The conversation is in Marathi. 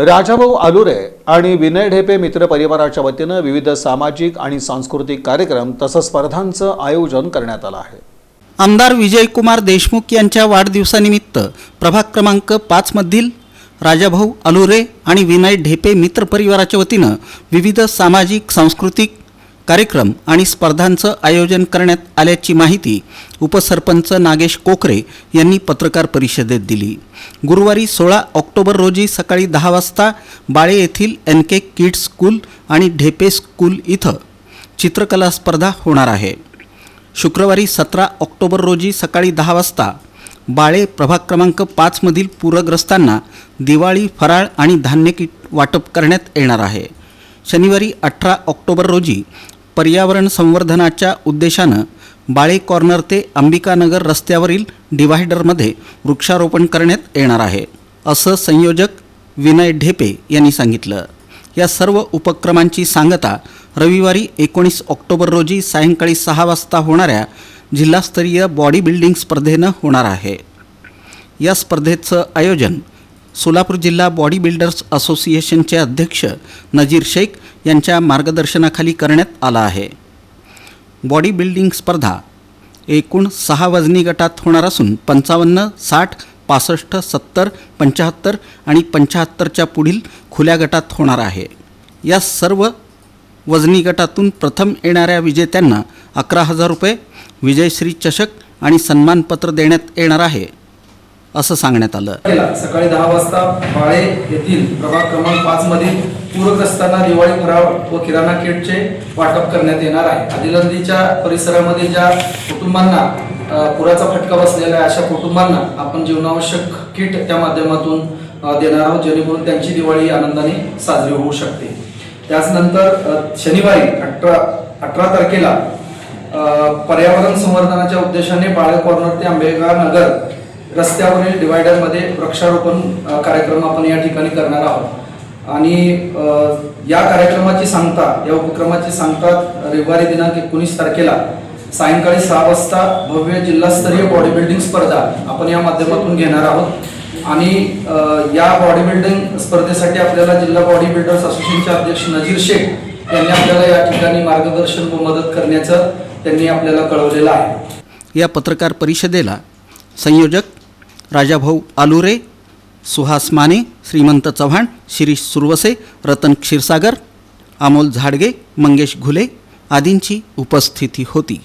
राजाभाऊ आलुरे आणि विनय ढेपे मित्र परिवाराच्या वतीनं विविध सामाजिक आणि सांस्कृतिक कार्यक्रम तसंच स्पर्धांचं आयोजन करण्यात आलं आहे. आमदार विजयकुमार देशमुख यांच्या वाढदिवसानिमित्त प्रभाग क्रमांक पाचमधील राजाभाऊ अलुरे आणि विनय ढेपे मित्र परिवाराच्या वतीनं विविध सामाजिक सांस्कृतिक कार्यक्रम आणि स्पर्धांचं आयोजन करण्यात आल्याची माहिती उपसरपंच नागेश कोकरे यांनी पत्रकार परिषदेत दिली. गुरुवारी सोळा ऑक्टोबर रोजी सकाळी दहा वाजता बाळे येथील एन के किड्स स्कूल आणि ढेपे स्कूल इथं चित्रकला स्पर्धा होणार आहे. शुक्रवारी सतरा ऑक्टोबर रोजी सकाळी दहा वाजता बाळे प्रभाग क्रमांक पाचमधील पूरग्रस्तांना दिवाळी फराळ आणि धान्य किट वाटप करण्यात येणार आहे. शनिवारी अठरा ऑक्टोबर रोजी पर्यावरण संवर्धनाच्या उद्देशानं बाळे कॉर्नर ते अंबिकानगर रस्त्यावरील डिव्हायडरमध्ये वृक्षारोपण करण्यात येणार आहे असं संयोजक विनय ढेपे यांनी सांगितलं. या सर्व उपक्रमांची सांगता रविवारी एकोणीस ऑक्टोबर रोजी सायंकाळी सहा वाजता होणाऱ्या जिल्हास्तरीय बॉडी बिल्डिंग स्पर्धेनं होणार आहे. या स्पर्धेचं आयोजन सोलापूर जिल्हा बॉडी बिल्डर्स असोसिएशनचे अध्यक्ष नजीर शेख यांच्या मार्गदर्शनाखाली करण्यात आला आहे. बॉडी बिल्डिंग स्पर्धा एकूण सहा वजनी गटात होणार असून पंचावन्न साठ पासष्ट सत्तर पंच्याहत्तर आणि पंच्याहत्तरच्या पुढील खुल्या गटात होणार आहे. या सर्व वजनी गटातून प्रथम येणाऱ्या विजेत्यांना अकरा हजार रुपये विजयश्री चषक आणि सन्मानपत्र देण्यात येणार आहे. असं सांगण्यात आलं. सकाळी दहा वाजता बाळे येथील प्रभाग क्रमांक पाच मधील पूरग्रस्तांना दिवाळी फराळ व किराणा किटचे वाटप करण्यात येणार आहे. आदिलंदीच्या परिसरामध्ये ज्या कुटुंबांना पुराचा फटका बसलेला आहे अशा कुटुंबांना आपण जीवनावश्यक किट त्या माध्यमातून देणार आहोत जेणेकरून त्यांची दिवाळी आनंदाने साजरी होऊ शकते. त्याचनंतर शनिवारी अठरा अठरा तारखेला पर्यावरण संवर्धनाच्या उद्देशाने बाळे कॉर्नर ते आंबेगाव नगर रस्त्यावरील डिवायडरमध्ये वृक्षारोपण कार्यक्रम आपण या ठिकाणी करणार आहोत. आणि या कार्यक्रमाची सांगता या उपक्रमाची सांगता रविवारी दिनांक एकोणीस तारखेला सायंकाळी सहा वाजता भव्य जिल्हास्तरीय बॉडी बिल्डिंग स्पर्धा आपण या माध्यमातून घेणार आहोत. आणि या बॉडी बिल्डिंग स्पर्धेसाठी आपल्याला जिल्हा बॉडी बिल्डर्स असोसिएशनचे अध्यक्ष नजीर शेख यांनी आपल्याला या ठिकाणी मार्गदर्शन व मदत करण्याचं त्यांनी आपल्याला कळवलेलं आहे. या पत्रकार परिषदेला संयोजक राजाभाऊ आलुरे सुहास माने श्रीमंत चव्हाण शिरीष सुरवसे रतन क्षीरसागर अमोल झाडगे मंगेश घुले आदींची उपस्थिती होती.